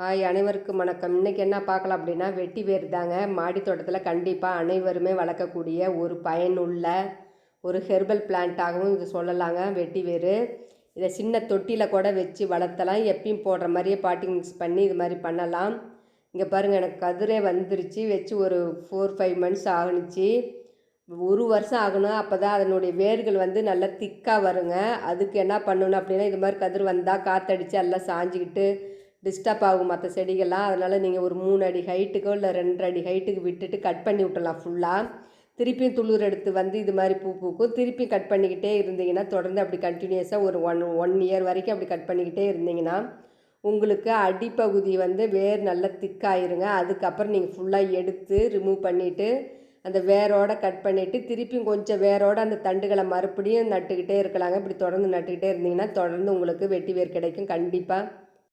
Hi அனைவருக்கும் வணக்கம். இன்றைக்கி என்ன பார்க்கலாம் அப்படின்னா வெட்டி வேர் தாங்க. மாடி தோட்டத்தில் கண்டிப்பாக அனைவருமே வளர்க்கக்கூடிய ஒரு பயனுள்ள ஒரு ஹெர்பல் பிளான்ட்டாகவும் இது சொல்லலாங்க வெட்டி வேர். இதை சின்ன தொட்டியில் கூட வச்சு வளர்த்தலாம். எப்பயும் போடுற மாதிரியே பாட்டி மிக்ஸ் பண்ணி இது மாதிரி பண்ணலாம். இங்கே பாருங்கள் எனக்கு கதிரே வந்துருச்சு. வச்சு ஒரு ஃபோர் ஃபைவ் மந்த்ஸ் ஆகுனுச்சு. ஒரு வருஷம் ஆகணும் அப்போ தான் அதனுடைய வேர்கள் வந்து நல்லா திக்காக வருங்க. அதுக்கு என்ன பண்ணணும் அப்படின்னா இது மாதிரி கதிர் வந்தால் காற்றடிச்சு எல்லாம் சாஞ்சிக்கிட்டு டிஸ்டர்ப் ஆகும் மற்ற செடிகள்லாம். அதனால் நீங்கள் ஒரு மூணு அடி ஹைட்டுக்கோ இல்லை ரெண்டரை அடி ஹைட்டுக்கு விட்டுட்டு கட் பண்ணி விட்டலாம் ஃபுல்லாக திருப்பியும் துளிர் எடுத்து வந்து இது மாதிரி பூ பூக்கும். திருப்பி கட் பண்ணிக்கிட்டே இருந்தீங்கன்னா தொடர்ந்து அப்படி கண்டினியூஸாக ஒரு ஒன் ஒன் இயர் வரைக்கும் அப்படி கட் பண்ணிக்கிட்டே இருந்தீங்கன்னா உங்களுக்கு அடிப்பகுதி வந்து வேர் நல்லா திக்காயிருங்க அதுக்கப்புறம் நீங்கள் ஃபுல்லாக எடுத்து ரிமூவ் பண்ணிவிட்டு அந்த வேரோட கட் பண்ணிவிட்டு திருப்பியும் கொஞ்சம் வேரோட அந்த தண்டுகளை மறுபடியும் நட்டுக்கிட்டே இருக்கலாங்க. இப்படி தொடர்ந்து நட்டுக்கிட்டே இருந்தீங்கன்னா தொடர்ந்து உங்களுக்கு வெட்டி வேர் கிடைக்கும். கண்டிப்பாக